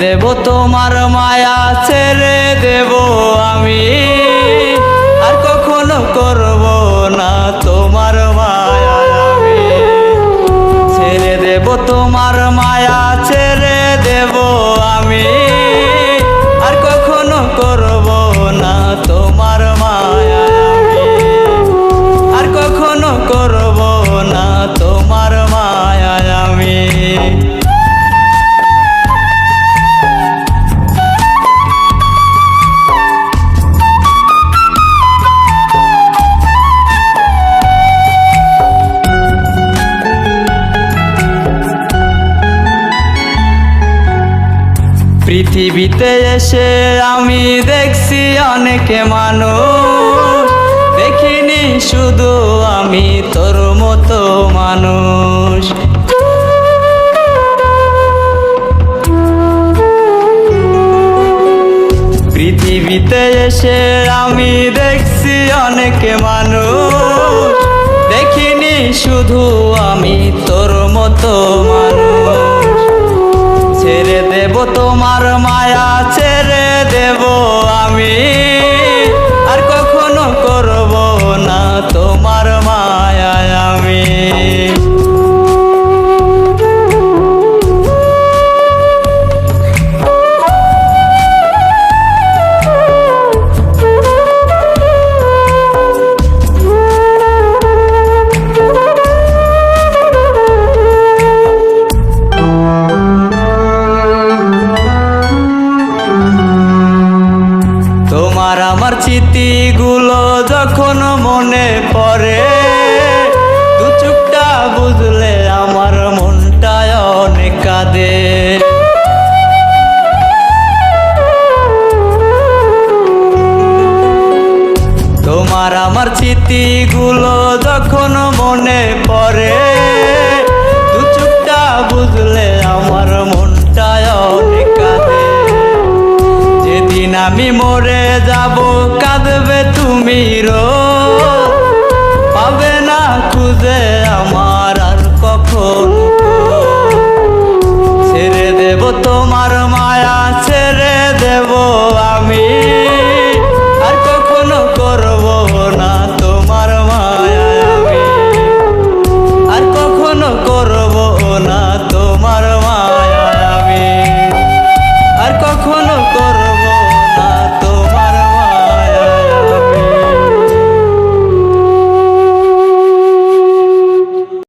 দেব তোমার মায়া ছেড়ে দেব আমি। পৃথিবীতে এসে আমি দেখছি অনেকে মানুষ। দেখিনি শুধু আমি, তোর মতো মানুষ। পৃথিবীতে এসে আমি দেখছি অনেকে মানুষ। দেখিনি শুধু আমি, তোর মতো মানুষ। দেব তোমার মায়া ছেড়ে দেব আমি। আমার স্মৃতিগুলো যখন মনে পড়ে, দু চুপটা বুঝলে আমার মনটা অনেক কাঁদে। তোমার আমার স্মৃতিগুলো যখন মনে পড়ে আমি মরে যাব কাঁদবে তুমি রো